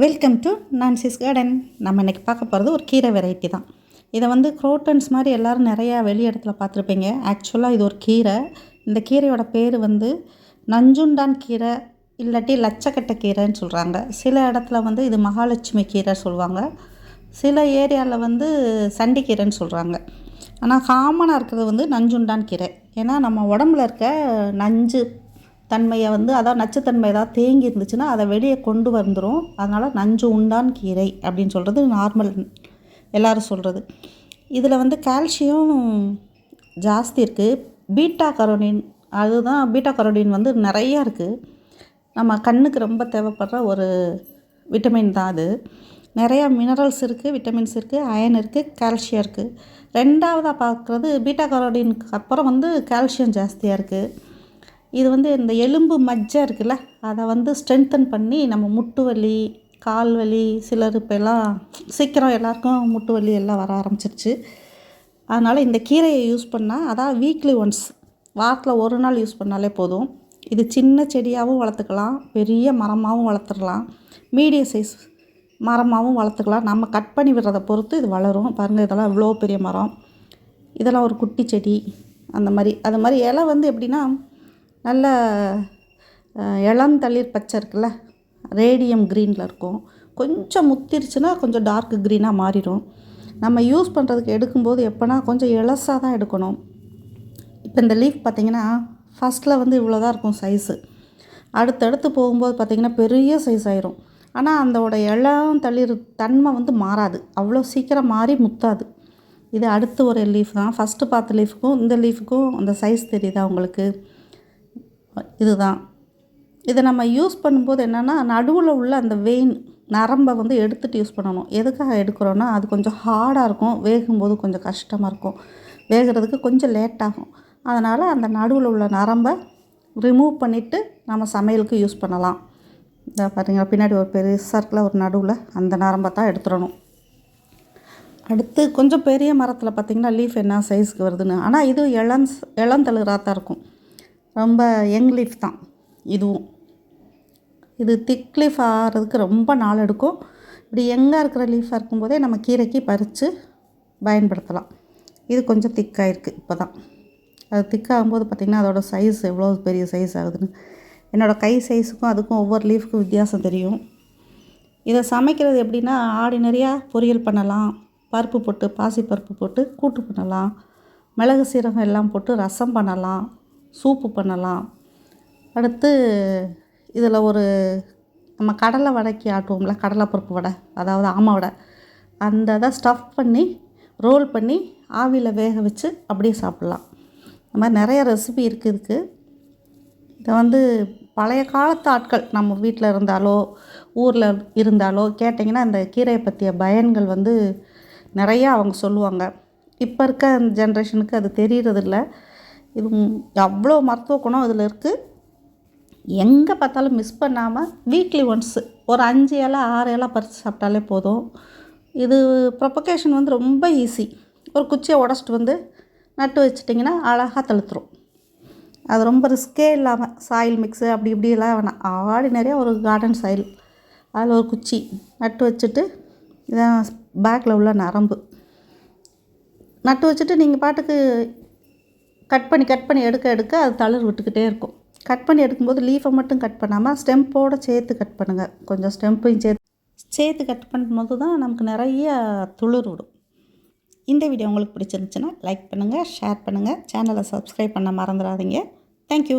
Welcome to Nancy's garden நம்ம இன்றைக்கி பார்க்க போகிறது ஒரு கீரை வெரைட்டி தான். இதை வந்து குரோட்டன்ஸ் மாதிரி எல்லோரும் நிறையா வெளி இடத்துல பார்த்துருப்பீங்க. ஆக்சுவலாக இது ஒரு கீரை. இந்த கீரையோட பேர் வந்து நஞ்சுண்டான் கீரை இல்லாட்டி லட்சக்கட்டை கீரைன்னு சொல்கிறாங்க சில இடத்துல வந்து இது மகாலட்சுமி கீரை சொல்லுவாங்க சில ஏரியாவில் வந்து சண்டிக்கீரைன்னு சொல்கிறாங்க ஆனால் காமனாக இருக்கிறது வந்து நஞ்சுண்டான் கீரை. ஏன்னா நம்ம உடம்புல இருக்க நஞ்சு தன்மையை வந்து அதாவது நச்சுத்தன்மை ஏதாவது தேங்கி இருந்துச்சுன்னா அதை வெளியே கொண்டு வந்துடும் அதனால் நஞ்சு உண்டான் கீரை அப்படின்னு சொல்கிறது நார்மல் எல்லோரும் சொல்கிறது இதில் வந்து கால்சியம் ஜாஸ்தி இருக்குது பீட்டா கரோனின் அதுதான் பீட்டா கரோனின் வந்து நிறையா இருக்குது நம்ம கண்ணுக்கு ரொம்ப தேவைப்படுற ஒரு விட்டமின் தான் அது. நிறையா மினரல்ஸ் இருக்குது விட்டமின்ஸ் இருக்குது அயன் இருக்குது கால்சியம் இருக்குது ரெண்டாவதாக பார்க்குறது பீட்டா கரோடினுக்கு அப்புறம் வந்து கால்சியம் ஜாஸ்தியாக இருக்குது இது வந்து இந்த எலும்பு மஜ்ஜை இருக்குல்ல அதை வந்து ஸ்ட்ரென்தன் பண்ணி நம்ம முட்டு வலி கால் வலி சிலர் இப்போ எல்லாம் சீக்கிரம் எல்லாருக்கும் முட்டு வலி எல்லாம் வர ஆரம்பிச்சிருச்சு. அதனால் இந்த கீரையை யூஸ் பண்ணால் அதான் வீக்லி ஒன்ஸ் வாரத்தில் ஒரு நாள் யூஸ் பண்ணாலே போதும். இது சின்ன செடியாகவும் வளர்த்துக்கலாம் பெரிய மரமாகவும் வளர்த்துடலாம். மீடியம் சைஸ் மரமாகவும் வளர்த்துக்கலாம். நம்ம கட் பண்ணி விடுறதை பொறுத்து இது வளரும். பாருங்கள் இதெல்லாம் இவ்வளோ பெரிய மரம். இதெல்லாம் ஒரு குட்டி செடி அந்த மாதிரி. அது மாதிரி இலை வந்து எப்படின்னா நல்ல இளம் தளிர் பச்சை இருக்குல்ல ரேடியம் க்ரீனில் இருக்கும். கொஞ்சம் முத்திருச்சுன்னா கொஞ்சம் டார்க் க்ரீனாக மாறிடும். நம்ம யூஸ் பண்ணுறதுக்கு எடுக்கும்போது எப்போனா கொஞ்சம் இலசாக தான் எடுக்கணும். இப்போ இந்த லீஃப் பார்த்திங்கன்னா ஃபஸ்ட்டில் வந்து இவ்வளோ தான் இருக்கும் சைஸு அடுத்தடுத்து போகும்போது பார்த்திங்கன்னா பெரிய சைஸ் ஆயிரும். ஆனால் அந்தோட இளம் தளிர் தன்மை வந்து மாறாது. அவ்வளோ சீக்கிரம் மாறி முத்தாது. இது அடுத்து ஒரு லீஃப் தான். ஃபஸ்ட்டு பார்த்த லீஃபுக்கும் இந்த லீஃபுக்கும் அந்த சைஸ் தெரியுதா உங்களுக்கு? இதுதான். இதை நம்ம யூஸ் பண்ணும்போது என்னென்னா நடுவில் உள்ள அந்த வெயின் நரம்பை வந்து எடுத்துகிட்டு யூஸ் பண்ணணும். எதுக்காக எடுக்கிறோன்னா அது கொஞ்சம் ஹார்டாக இருக்கும். வேகும்போது கொஞ்சம் கஷ்டமாக இருக்கும். வேகிறதுக்கு கொஞ்சம் லேட் ஆகும். அதனால் அந்த நடுவில் உள்ள நரம்பை ரிமூவ் பண்ணிவிட்டு நம்ம சமையலுக்கு யூஸ் பண்ணலாம். இந்த பார்த்தீங்கன்னா பின்னாடி ஒரு பெரிய சர்க்கிளில் ஒரு நடுவில் அந்த நரம்பை தான் எடுத்துடணும். அடுத்து கொஞ்சம் பெரிய மரத்தில் பார்த்திங்கன்னா லீஃப் என்ன சைஸ்க்கு வருதுன்னு. ஆனால் இது இளம் இளந்தளிராக தான் இருக்கும். ரொம்ப யங் லீஃப் தான் இதுவும். இது திக் லீஃப் ஆகிறதுக்கு ரொம்ப நாள் எடுக்கும். இப்படி யங்காக இருக்கிற லீஃபாக இருக்கும்போதே நம்ம கீரைக்கு பறித்து பயன்படுத்தலாம். இது கொஞ்சம் திக்காக இருக்குது இப்போ தான் அது திக்காகும்போது பார்த்திங்கன்னா அதோடய சைஸ் எவ்வளோ பெரிய சைஸ் ஆகுதுன்னு. என்னோடய கை சைஸுக்கும் அதுக்கும் ஒவ்வொரு லீஃப்க்கும் வித்தியாசம் தெரியும். இதை சமைக்கிறது எப்படின்னா ஆர்டினரியாக பொரியல் பண்ணலாம். பருப்பு போட்டு பாசி பருப்பு போட்டு கூட்டு பண்ணலாம். மிளகு சீரகம் எல்லாம் போட்டு ரசம் பண்ணலாம். சூப்பு பண்ணலாம். அடுத்து இதில் ஒரு நம்ம கடலை வடைக்கு ஆட்டுவோம்ல கடலைப்பருப்பு வடை அதாவது ஆமை வடை. அந்த இதை ஸ்டஃப் பண்ணி ரோல் பண்ணி ஆவியில் வேக வச்சு அப்படியே சாப்பிட்லாம். இந்த மாதிரி நிறைய ரெசிபி இருக்குது இதுக்கு. இதை வந்து பழைய காலத்து ஆட்கள் நம்ம வீட்டில் இருந்தாலோ ஊரில் இருந்தாலோ கேட்டிங்கன்னா இந்த கீரையை பற்றிய பயன்கள் வந்து நிறையா அவங்க சொல்லுவாங்க. இப்போ இருக்க ஜென்ரேஷனுக்கு அது தெரியறதில்ல. இது அவ்வளோ மருத்துவ குணம் இதில் இருக்குது எங்கே பார்த்தாலும் மிஸ் பண்ணாமல் வீக்லி ஒன்ஸு ஒரு அஞ்சு இலை ஆறு இலை பறித்து சாப்பிட்டாலே போதும். இது ப்ரொபகேஷன் வந்து ரொம்ப ஈஸி ஒரு குச்சியை உடச்சிட்டு வந்து நட்டு வச்சிட்டிங்கன்னா அழகாக தழுத்துரும். அது ரொம்ப ரிஸ்க்கே இல்லாமல் சாயில் மிக்ஸு அப்படி இப்படியெல்லாம் வேணாம். ஆர்டினரியாக ஒரு கார்டன் சாயில் அதில் ஒரு குச்சி நட்டு வச்சுட்டு இதான் பேக்கில் உள்ள நரம்பு. நட்டு வச்சுட்டு நீங்கள் பாட்டுக்கு கட் பண்ணி கட் பண்ணி எடுக்க எடுக்க அது தளர் விட்டுக்கிட்டே இருக்கும். கட் பண்ணி எடுக்கும்போது லீஃபை மட்டும் கட் பண்ணாமல் ஸ்டெம்போடு சேர்த்து கட் பண்ணுங்கள் கொஞ்சம் ஸ்டெம்பையும் சேர்த்து. சேர்த்து கட் பண்ணும்போது தான் நமக்கு நிறைய துளிர் விடும். இந்த வீடியோ உங்களுக்கு பிடிச்சிருந்துச்சுன்னா லைக் பண்ணுங்கள் ஷேர் பண்ணுங்கள் சேனலை சப்ஸ்கிரைப் பண்ண மறந்துடாதீங்க. தேங்க்யூ